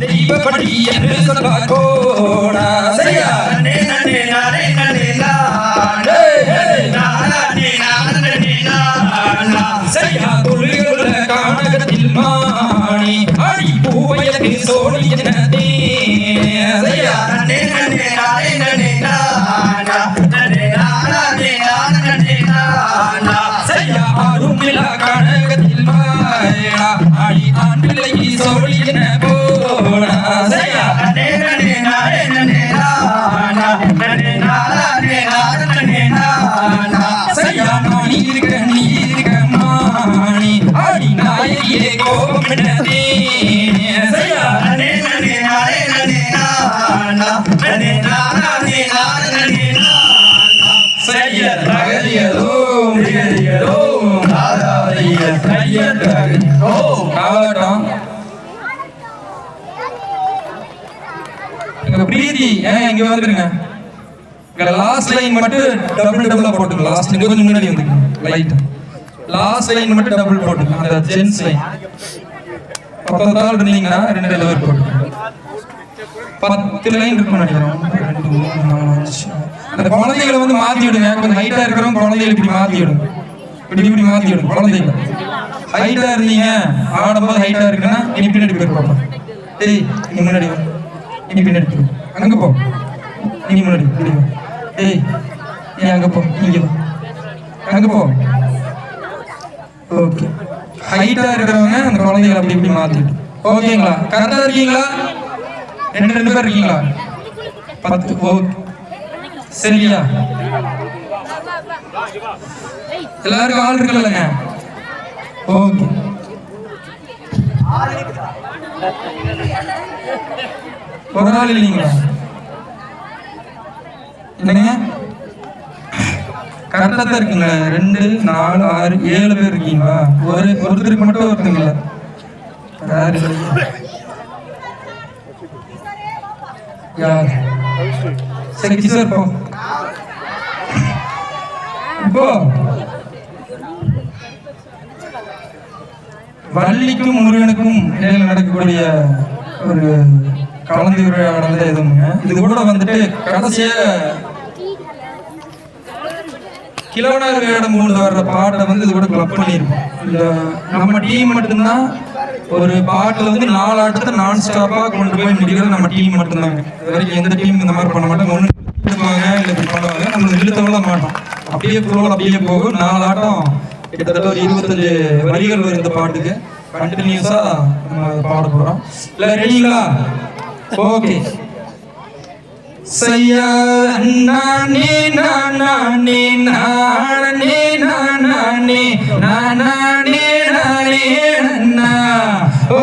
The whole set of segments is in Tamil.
தெய்வப்படி என்று சொல்வார் கோடா சரியா நன்னே நன்னே நானே பிரீத்தி ஏன் இங்க வந்துருங்க. இங்க லாஸ்ட் லைன் மட்டும் டபுள் டபுளா போட்டுங்க லாஸ்ட் இங்க கொஞ்சம் முன்னாடி வந்துங்க லைட் லாஸ்ட் லைன் மட்டும் டபுள் போட்டுங்க அந்த ஜென்ஸ் லைன் பத்தாவது இருந்தீங்கன்னா ரெண்டு டெலிவரி போட்டுங்க பத்து லைன் இருக்கும் நினைக்கிறேன். ரெண்டு மூணு நாலு அஞ்சு. அந்த குழந்தைகளை வந்து மாத்தி விடுங்க. கொஞ்சம் ஹைட்டா இருக்கிறவங்க குழந்தைகளை இப்படி மாத்தி விடுங்க. இப்படி இப்படி மாத்தி விடுங்க. குழந்தைங்க ஹைட்டா இருந்தீங்க. ஆடும்போது ஹைட்டா இருக்குன்னா இனி பின்னாடி போய் பார்ப்போம் டேய் நீ முன்னாடி வா. இனி பின்னாடி போ அங்க போ. நீ முன்னாடி இப்படி வா. டேய் நீ அங்க போ. இங்க வா. அங்க போ. ஓகே. ஹைட்டா இருக்கிறவங்க அந்த குழந்தைகளை அப்படி இப்படி மாத்தி ஓகேங்களா? கரெக்டா இருக்கீங்களா? ரெண்டு ரெண்டு பேர் இருக்கீங்களா? பத்து ஓகே சரியா எல்லாருக்கும் ஆள் இருக்குல்லங்க. ஓகே. ஒரு நாள் இல்லைங்களா? என்னங்க? கரெக்டாக தான் ரெண்டு நாலு ஆறு ஏழு பேர் இருக்கீங்களா? ஒரு ஒருத்தருக்கு மட்டும் ஒருத்தங்களா? யாரு? யார்? சரி போ. போ. வள்ளிக்கும் முருகனுக்கும் இடையில நடக்கக்கூடிய ஒரு கலந்துரையாடல் தான் எதுவுங்க? இது கூட வந்துட்டு கடைசியா கிலோனார் வேடம் மூணு வர்ற பாட்டை வந்து இது கூட கிளப் பண்ணியிருப்போம் இந்த நம்ம டீம் மட்டும்தான் ஒரு பாட்டில் வந்து நாலு ஆட்டத்தை நான் ஸ்டாப்பாக கொண்டு போய் முடிக்கிறது நம்ம டீம் மட்டும்தாங்க இது வரைக்கும் எந்த டீம் இந்த மாதிரி பண்ண மாட்டோம். ஒன்று இழுப்பாங்க இல்லை இப்படி பண்ணுவாங்க. நம்ம இழுத்தவெல்லாம் மாட்டோம். அப்படியே ஃப்ளோவில் அப்படியே போகும். நாலு ஆட்டம் கிட்டத்தட்ட ஒரு இருபத்தஞ்சு வரிகள் வரும் இந்த பாட்டுக்கு. கண்டினியூஸாக நம்ம பாட போகிறோம் இல்லை ரெடிங்களா ஓகே செய்யா நானே நானே நானே நானே நானே நானே நன்னா ஓ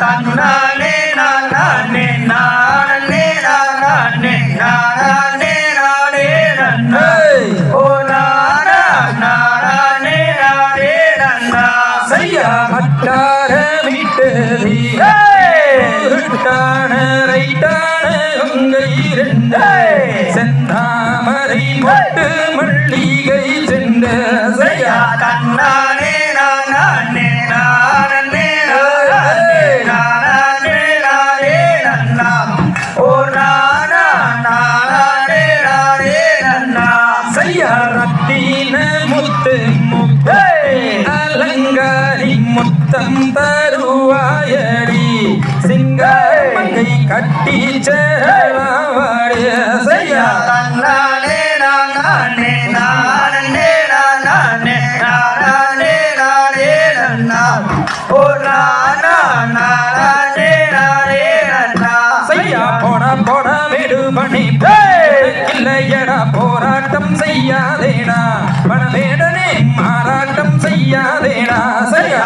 ஓ நானா நானே நானே நன்னா செய்யா அட்டார விட்டு உருட்டான ரைட்டான உங்கள் இரண்டு செந்தாமரை மொட்டு மல்லிகை சென்ற செய்யா தன்னானே நானே நானே மங்கை கட்டி செய்யா தன்னானே நானே நானே நானே நானே நானே நன்னா. ஓ நானா நானே நானே நன்னா. செய்யா போடா போடா வீடு பண்ணி இல்லையடா போராட்டம் செய்யாதேடா. பணவேடனே மாறாட்டம் செய்யாதேடா. செய்யா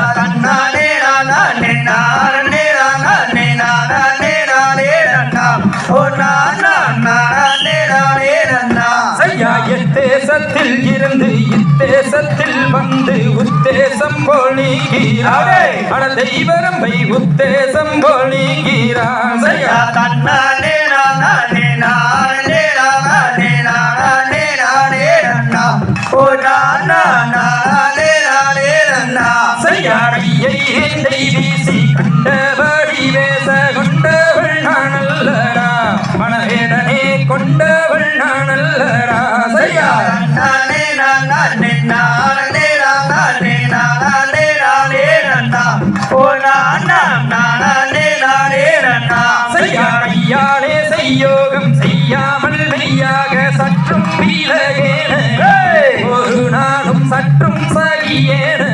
செய்யா எத்தேசத்தில் இருந்து இத்தேசத்தில் வந்து உத்தேசம் போல் நீங்கிறாரே அட தெய்வரம்பை உத்தேசம் செய்யா தன்னானே நானே நானே நானே நானே நானே நன்னா. ஓ நானா நானே நானே நன்னா. செய்யா கையை ஏந்தை வீசி கண்டபடி வேச கொண்டவள் நானல்லடா மனவேடனே கொண்டவள் செய்யா கையாலே செய்யோகம் செய்யாமல் மெய்யாக சற்றும் ஒரு நாளும் சற்றும் சகியேனே.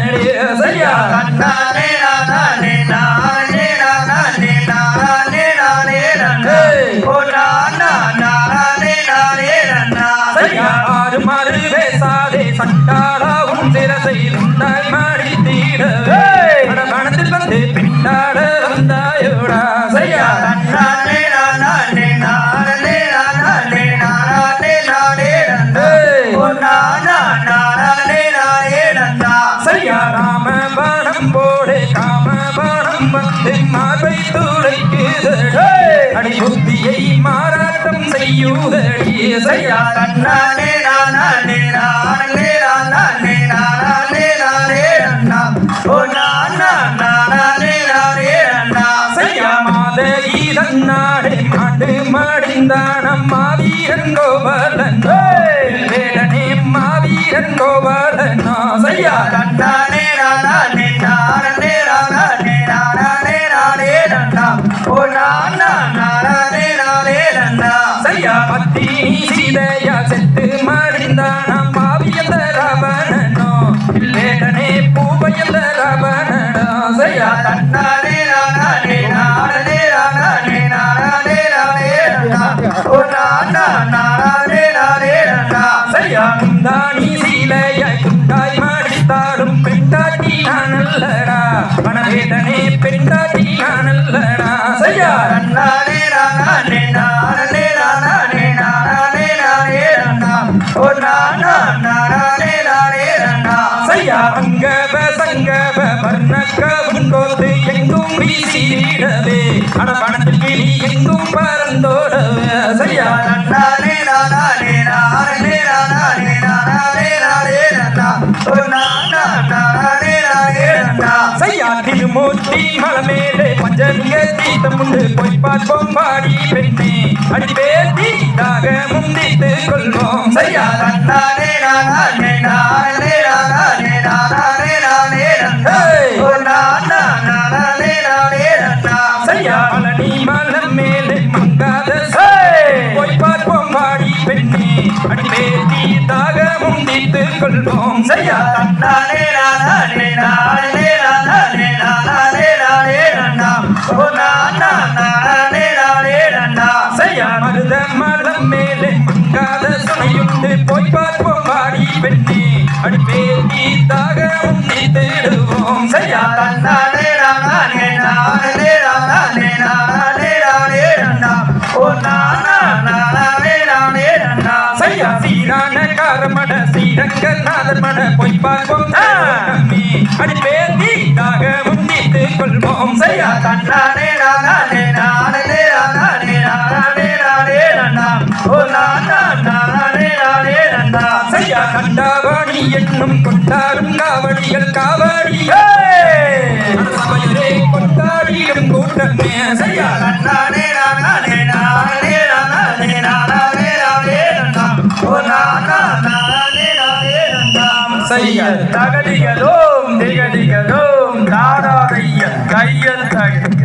செய்யா தன்னானே நானே நானே நானே நானே நானே நன்னா ஓ நானா நானே நானே நன்னா செய்யா ஆறு மாறு பேசாதே சண்டாளா உன் சிரசை உண்டாய் பானம் போடு காம பானம் வந்து மார்பை துளைக்குதடி அடி புத்தியை மாறாட்டம் செய்யுதடி செய்யா தன்னானே நானே நானே நானே நானே நானே நன்னா ஓ நானா நன்னா ஓ நானா நானே நானே நன்னா செய்யா பத்தி சீதையா செத்து மடிந்தானம் மாவியந்த ராவணனோ வேடனே பூவையந்த ராவணனோ செய்யா தன்னானே நானே நானே நானே நானே நானே நன்னா ஓ நானா நானே நானே நன்னா செய்யா குந்தாணி சீலையை குண்டாய் மடித்தாடும் பெண்டாட்டி நானல்லடா மனவேதனே வீசிடவே அடபணத்தில் கிளி எங்கும் பறந்தோடவே. செய்யா தன்னானே நானே நானே நானே நானே நானே நன்னா ஓ நானா நானே நானே நன்னா செய்யா திருமூர்த்தி மலமேலே பஞ்சலிங்க தீர்த்தம் உண்டு. போய் பார்ப்போம் பாடி பெண்ணே. அடி பேத்தி தாக முந்தித்து கொள்வோம். செய்யா தன்னானே நானே நானே நானே நன்னா செய்யா பழனி மலம் மேலே மங்காத போய் பார்ப்போம் பாடி பெண்ணே அடி தாக முந்தித்து கொள்வோம் செய்யா தன்னானே நானே நானே நானே நானே நானே நன்னா ஓ நானா நானே நானே நன்னா செய்யா மருத மலம் மேலே மங்காத சுனையுண்டு போய் பார்ப்போம் பாடி பெண்ணே அடி தாக செய்யா காரமட சீரங்கல் நாதர் மட போய் பார்ப்போம். அடி பேத்தி தாக முந்தித்து கொள்வோம் செய்யா தன்னானே நானே நானே நானே நானே நானே நன்னா. ஓ நானா நானே நானே நன்னா. செய்யா கண்டாவாணி என்னும் கொண்டாடும் காவடிகள் காவடியே செய்ய தகதிகளோ